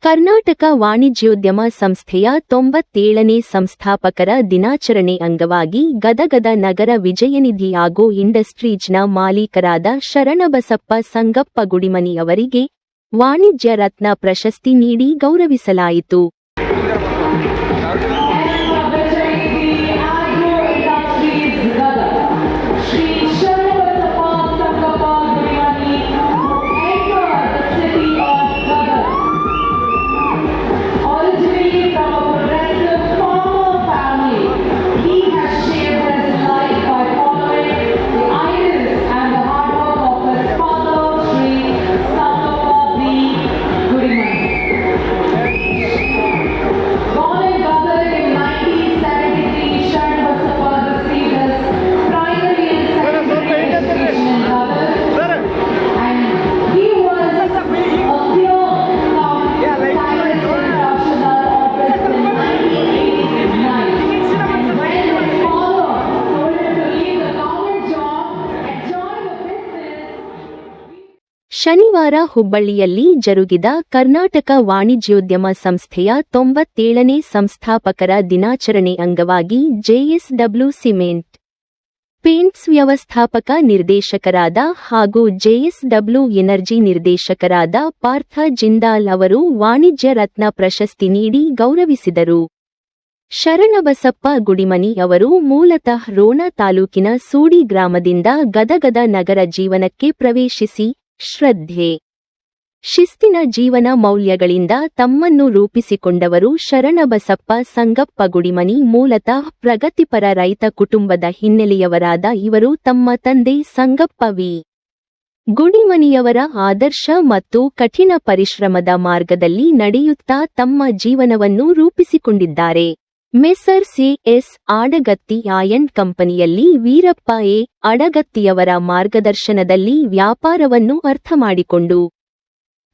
ಕರ್ನಾಟಕ ವಾಣಿಜ್ಯೋದ್ಯಮ ಸಂಸ್ಥೆಯ ತೊಂಬತ್ತೇಳನೇ ಸಂಸ್ಥಾಪಕರ ದಿನಾಚರಣೆ ಅಂಗವಾಗಿ ಗದಗದ ನಗರ ವಿಜಯನಿಧಿ ಆಗೋ ಇಂಡಸ್ಟ್ರೀಜ್ನ ಮಾಲೀಕರಾದ ಶರಣಬಸಪ್ಪ ಸಂಗಪ್ಪ ಗುಡಿಮನಿ ಅವರಿಗೆ ವಾಣಿಜ್ಯ ರತ್ನ ಪ್ರಶಸ್ತಿ ನೀಡಿ ಗೌರವಿಸಲಾಯಿತು. ಶನಿವಾರ ಹುಬ್ಬಳ್ಳಿಯಲ್ಲಿ ಜರುಗಿದ ಕರ್ನಾಟಕ ವಾಣಿಜ್ಯೋದ್ಯಮ ಸಂಸ್ಥೆಯ ತೊಂಬತ್ತೇಳನೇ ಸಂಸ್ಥಾಪಕರ ದಿನಾಚರಣೆ ಅಂಗವಾಗಿ ಜೆಎಸ್ಡಬ್ಲ್ಯೂ ಸಿಮೆಂಟ್ ಪೇಂಟ್ಸ್ ವ್ಯವಸ್ಥಾಪಕ ನಿರ್ದೇಶಕರಾದ ಹಾಗೂ ಜೆಎಸ್ಡಬ್ಲ್ಯೂ ಎನರ್ಜಿ ನಿರ್ದೇಶಕರಾದ ಪಾರ್ಥ ಜಿಂದಾಲ್ ಅವರು ವಾಣಿಜ್ಯ ರತ್ನ ಪ್ರಶಸ್ತಿ ನೀಡಿ ಗೌರವಿಸಿದರು. ಶರಣಬಸಪ್ಪ ಗುಡಿಮನಿ ಅವರು ಮೂಲತಃ ರೋಣ ತಾಲೂಕಿನ ಸೂಡಿ ಗ್ರಾಮದಿಂದ ಗದಗದ ನಗರ ಜೀವನಕ್ಕೆ ಪ್ರವೇಶಿಸಿ ಶ್ರದ್ಧೆ. ಶಿಸ್ತಿನ ಜೀವನ ಮೌಲ್ಯಗಳಿಂದ ತಮ್ಮನ್ನು ರೂಪಿಸಿಕೊಂಡವರು ಶರಣಬಸಪ್ಪ ಸಂಗಪ್ಪ ಗುಡಿಮನಿ ಮೂಲತಃ ಪ್ರಗತಿಪರ ರೈತ ಕುಟುಂಬದ ಹಿನ್ನೆಲೆಯವರಾದ ಇವರು ತಮ್ಮ ತಂದೆ ಸಂಗಪ್ಪ ವಿ. ಗುಡಿಮನಿಯವರ ಆದರ್ಶ ಮತ್ತು ಕಠಿಣ ಪರಿಶ್ರಮದ ಮಾರ್ಗದಲ್ಲಿ ನಡೆಯುತ್ತಾ ತಮ್ಮ ಜೀವನವನ್ನು ರೂಪಿಸಿಕೊಂಡಿದ್ದಾರೆ. ಮೆಸರ್ ಸಿಎಸ್ ಆಡಗತ್ತಿ ಆಯನ್ ಕಂಪನಿಯಲ್ಲಿ ವೀರಪ್ಪ ಎ ಅಡಗತ್ತಿಯವರ ಮಾರ್ಗದರ್ಶನದಲ್ಲಿ ವ್ಯಾಪಾರವನ್ನು ಅರ್ಥಮಾಡಿಕೊಂಡು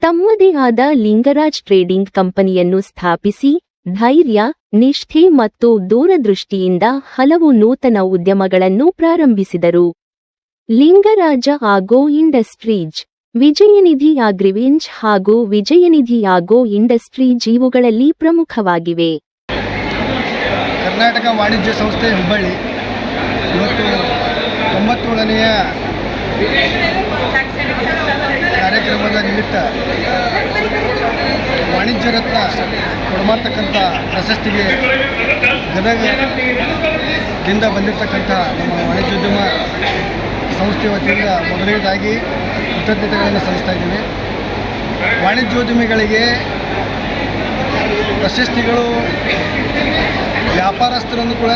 ತಮ್ಮದೇ ಆದ ಲಿಂಗರಾಜ್ ಟ್ರೇಡಿಂಗ್ ಕಂಪನಿಯನ್ನು ಸ್ಥಾಪಿಸಿ ಧೈರ್ಯ, ನಿಷ್ಠೆ ಮತ್ತು ದೂರದೃಷ್ಟಿಯಿಂದ ಹಲವು ನೂತನ ಉದ್ಯಮಗಳನ್ನು ಪ್ರಾರಂಭಿಸಿದರು. ಲಿಂಗರಾಜ ಆಗೋ ಇಂಡಸ್ಟ್ರೀಜ್ ವಿಜಯನಿಧಿ ಆಗ್ರಿವೆಂಜ್ ಹಾಗೂ ವಿಜಯನಿಧಿ ಆಗೋ ಇಂಡಸ್ಟ್ರೀಜ್ ಇವುಗಳಲ್ಲಿ ಪ್ರಮುಖವಾಗಿವೆ. ಕರ್ನಾಟಕ ವಾಣಿಜ್ಯ ಸಂಸ್ಥೆ ಹುಬ್ಬಳ್ಳಿ ಇವತ್ತು ತೊಂಬತ್ತೇಳನೆಯ ಕಾರ್ಯಕ್ರಮದ ನಿಮಿತ್ತ ವಾಣಿಜ್ಯ ರತ್ನ ಕೊಡಮಾಡ್ತಕ್ಕಂಥ ಪ್ರಶಸ್ತಿಗೆ ಗದಗದಿಂದ ಬಂದಿರತಕ್ಕಂಥ ನಮ್ಮ ವಾಣಿಜ್ಯೋದ್ಯಮ ಸಂಸ್ಥೆ ವತಿಯಿಂದ ಮೊದಲನೇದಾಗಿ ಕೃತಜ್ಞತೆಗಳನ್ನು ಸಲ್ಲಿಸ್ತಾ ಇದ್ದೇವೆ. ವಾಣಿಜ್ಯೋದ್ಯಮಿಗಳಿಗೆ ಪ್ರಶಸ್ತಿಗಳು ವ್ಯಾಪಾರಸ್ಥರನ್ನು ಕೂಡ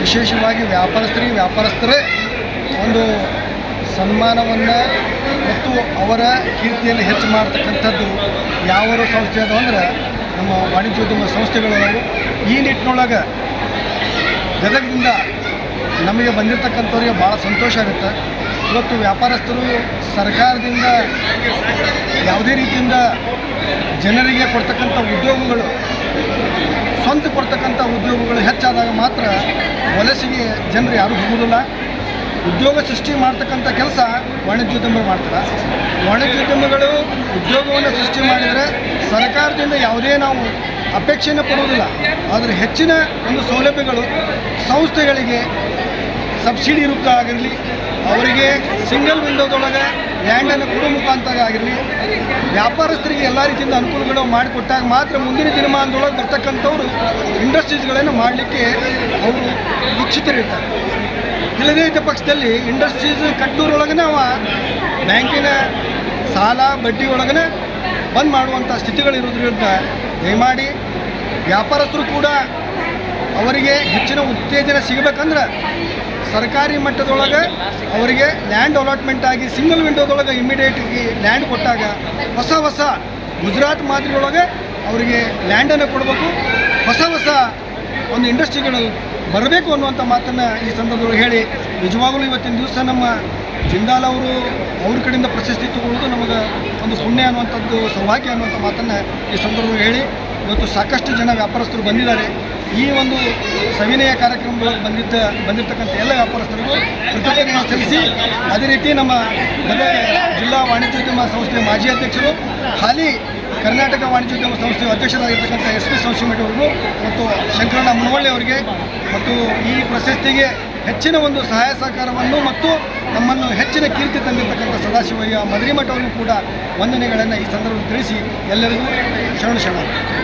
ವಿಶೇಷವಾಗಿ ವ್ಯಾಪಾರಸ್ಥರಿಗೆ ವ್ಯಾಪಾರಸ್ಥರೇ ಒಂದು ಸನ್ಮಾನವನ್ನು ಮತ್ತು ಅವರ ಕೀರ್ತಿಯನ್ನು ಹೆಚ್ಚು ಮಾಡ್ತಕ್ಕಂಥದ್ದು ಯಾವ ಸಂಸ್ಥೆ ಅದು ಅಂದ್ರೆ ನಮ್ಮ ವಾಣಿಜ್ಯೋದ್ಯಮ ಸಂಸ್ಥೆಗಳು ಅದಾವು ಈ ನಿಟ್ಟಿನೊಳಗೆ ಗದಗದಿಂದ ನಮಗೆ ಬಂದಿರತಕ್ಕಂಥವ್ರಿಗೆ ಭಾಳ ಸಂತೋಷ ಆಗುತ್ತೆ. ಇವತ್ತು ವ್ಯಾಪಾರಸ್ಥರು ಸರ್ಕಾರದಿಂದ ಯಾವುದೇ ರೀತಿಯಿಂದ ಜನರಿಗೆ ಕೊಡ್ತಕ್ಕಂಥ ಉದ್ಯೋಗಗಳು ಸ್ವಂತ ಕೊಡ್ತಕ್ಕಂಥ ಉದ್ಯೋಗಗಳು ಹೆಚ್ಚಾದಾಗ ಮಾತ್ರ ವಲಸೆಗೆ ಜನರು ಯಾರೂ ಹೋಗೋದಿಲ್ಲ. ಉದ್ಯೋಗ ಸೃಷ್ಟಿ ಮಾಡ್ತಕ್ಕಂಥ ಕೆಲಸ ವಾಣಿಜ್ಯೋದ್ಯಮಗಳು ಮಾಡ್ತಾರೆ ವಾಣಿಜ್ಯೋದ್ಯಮಗಳು ಉದ್ಯೋಗವನ್ನು ಸೃಷ್ಟಿ ಮಾಡಿದರೆ ಸರ್ಕಾರದಿಂದ ಯಾವುದೇ ನಾವು ಅಪೇಕ್ಷೆಯನ್ನು ಪಡುವುದಿಲ್ಲ. ಆದರೆ ಹೆಚ್ಚಿನ ಒಂದು ಸೌಲಭ್ಯಗಳು ಸಂಸ್ಥೆಗಳಿಗೆ ಸಬ್ಸಿಡಿ ರೂಪ ಆಗಿರಲಿ, ಅವರಿಗೆ ಸಿಂಗಲ್ ವಿಂಡೋದೊಳಗೆ ಲ್ಯಾಂಡನ್ನು ಕೊಡೋ ಮುಖಾಂತರ ಆಗಿರಲಿ, ವ್ಯಾಪಾರಸ್ಥರಿಗೆ ಎಲ್ಲ ರೀತಿಯಿಂದ ಅನುಕೂಲಗಳು ಮಾಡಿಕೊಟ್ಟಾಗ ಮಾತ್ರ ಮುಂದಿನ ದಿನಮಾನದೊಳಗೆ ಬರ್ತಕ್ಕಂಥವ್ರು ಇಂಡಸ್ಟ್ರೀಸ್ಗಳನ್ನು ಮಾಡಲಿಕ್ಕೆ ಅವರು ಇಚ್ಛಿತರಿರ್ತಾರೆ. ಇಲ್ಲದೇ ಇದ್ದ ಪಕ್ಷದಲ್ಲಿ ಇಂಡಸ್ಟ್ರೀಸ್ ಕಟ್ಟೂರೊಳಗನೆ ಅವ ಬ್ಯಾಂಕಿನ ಸಾಲ, ಬಡ್ಡಿ ಒಳಗನೆ ಬಂದ್ ಮಾಡುವಂಥ ಸ್ಥಿತಿಗಳಿರೋದ್ರಿಂದ ದಯಮಾಡಿ ವ್ಯಾಪಾರಸ್ಥರು ಕೂಡ ಅವರಿಗೆ ಹೆಚ್ಚಿನ ಉತ್ತೇಜನ ಸಿಗಬೇಕಂದ್ರೆ ಸರ್ಕಾರಿ ಮಟ್ಟದೊಳಗೆ ಅವರಿಗೆ ಲ್ಯಾಂಡ್ ಅಲಾಟ್ಮೆಂಟ್ ಆಗಿ ಸಿಂಗಲ್ ವಿಂಡೋದೊಳಗೆ ಇಮಿಡಿಯೇಟಾಗಿ ಲ್ಯಾಂಡ್ ಕೊಟ್ಟಾಗ ಹೊಸ ಹೊಸ ಗುಜರಾತ್ ಮಾದರಿಯೊಳಗೆ ಅವರಿಗೆ ಲ್ಯಾಂಡನ್ನು ಕೊಡಬೇಕು. ಹೊಸ ಹೊಸ ಒಂದು ಇಂಡಸ್ಟ್ರಿಗಳು ಬರಬೇಕು ಅನ್ನುವಂಥ ಮಾತನ್ನು ಈ ಸಂದರ್ಭದಲ್ಲಿ ಹೇಳಿ ನಿಜವಾಗಲೂ ಇವತ್ತಿನ ದಿವಸ ನಮ್ಮ ಜಿಂದಾಲ್ ಅವರು ಅವ್ರ ಕಡೆಯಿಂದ ಪ್ರಶಸ್ತಿ ತಗೊಳ್ಳೋದು ನಮಗೆ ಒಂದು ಪುಣ್ಯ ಅನ್ನುವಂಥದ್ದು, ಸೌಭಾಗ್ಯ ಅನ್ನುವಂಥ ಮಾತನ್ನು ಈ ಸಂದರ್ಭದಲ್ಲಿ ಹೇಳಿ ಇವತ್ತು ಸಾಕಷ್ಟು ಜನ ವ್ಯಾಪಾರಸ್ಥರು ಬಂದಿದ್ದಾರೆ. ಈ ಒಂದು ಸವಿನಯ ಕಾರ್ಯಕ್ರಮದೊಳಗೆ ಬಂದಿದ್ದ ಬಂದಿರತಕ್ಕಂಥ ಎಲ್ಲ ವ್ಯಾಪಾರಸ್ಥರಿಗೂ ಕೃತಜ್ಞತೆ ಸಲ್ಲಿಸಿ, ಅದೇ ರೀತಿ ನಮ್ಮ ಗದಗ ಜಿಲ್ಲಾ ವಾಣಿಜ್ಯೋದ್ಯಮ ಸಂಸ್ಥೆಯ ಮಾಜಿ ಅಧ್ಯಕ್ಷರು, ಹಾಲಿ ಕರ್ನಾಟಕ ವಾಣಿಜ್ಯೋದ್ಯಮ ಸಂಸ್ಥೆಯ ಅಧ್ಯಕ್ಷರಾಗಿರ್ತಕ್ಕಂಥ ಎಸ್ ಪಿ ಸಂಶಿಮಠ ಅವರಿಗೂ ಮತ್ತು ಶಂಕರಣ್ಣ ಮುನವಳ್ಳಿ ಅವರಿಗೆ ಮತ್ತು ಈ ಪ್ರಶಸ್ತಿಗೆ ಹೆಚ್ಚಿನ ಒಂದು ಸಹಾಯ ಸಹಕಾರವನ್ನು ಮತ್ತು ನಮ್ಮನ್ನು ಹೆಚ್ಚಿನ ಕೀರ್ತಿ ತಂದಿರತಕ್ಕಂಥ ಸದಾಶಿವಯ್ಯ ಮದರಿಮಠವನ್ನು ಕೂಡ ವಂದನೆಗಳನ್ನು ಈ ಸಂದರ್ಭದಲ್ಲಿ ತಿಳಿಸಿ ಎಲ್ಲರಿಗೂ ಶರಣ ಶರಣ